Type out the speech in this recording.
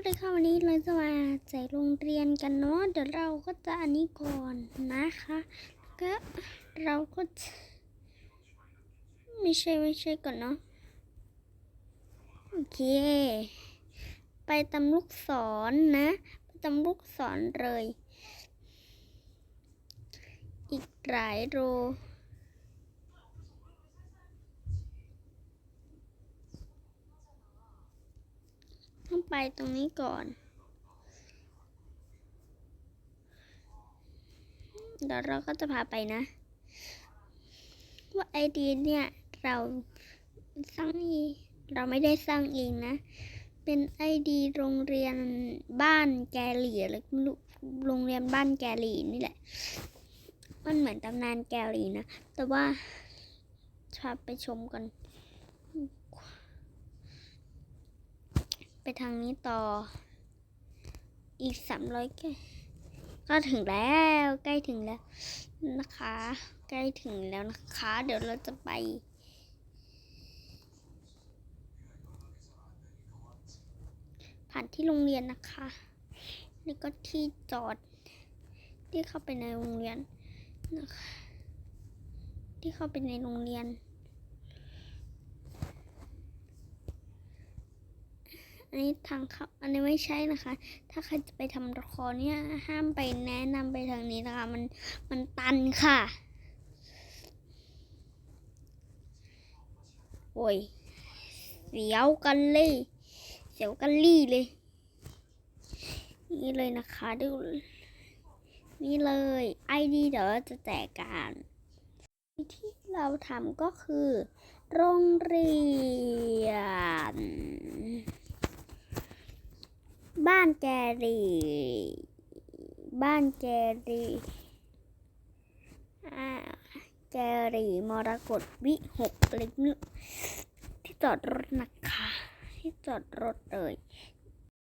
วัสดีค่ะวันนี้เราจะมาใส่โรงเรียนกันเนาะเดี๋ยวเราก็จะอันนี้ก่อนนะคะก็เราก็ไม่ใช่ไม่ใช่ก่อนเนาะโอเค ไปตามลูกศรนนะไปตามลูกศรเลย อีกหลายโร ต้อง ไปตรงนี้ก่อน เดี๋ยวเราก็จะพาไปนะ ว่าไอเดียเนี่ย เราสร้างเองเราไม่ได้สร้างเองนะ เป็นไอดีโรงเรียนบ้านแกหลี่อะไรก็ไม่รู้โรงเรียนบ้านแกหลี่นี่แหละ มันเหมือนตำนานแกหลี่นะ แต่ว่าพาไปชมกัน ทางนี้ต่อ อีกสามร้อยก็ถึงแล้วใกล้ถึงแล้วนะคะ ใกล้ถึงแล้วนะคะ เดี๋ยวเราจะไปผ่านที่โรงเรียนนะคะนี่ก็ที่จอด ที่เข้าไปในโรงเรียนนะคะที่เข้าไปในโรงเรียน อันนี้ทางเข้าอันนี้ไม่ใช่นะคะ ถ้าใครจะไปทำละครเนี่ยห้ามไปแนะนำไปทางนี้นะคะ มันมันตันค่ะ โอ้ยเสียวกันเลย เสียวกันลี่เลย นี่เลยนะคะดูนี่เลยไอดีเดี๋ยวเราจะแจกกันที่เราทำก็คือ โรงเรียน บ้านแกรีบ้านแกรี่แกรีมรกตวิหกเล็กนึที่จอดรถนะคะ ที่จอดรถเลย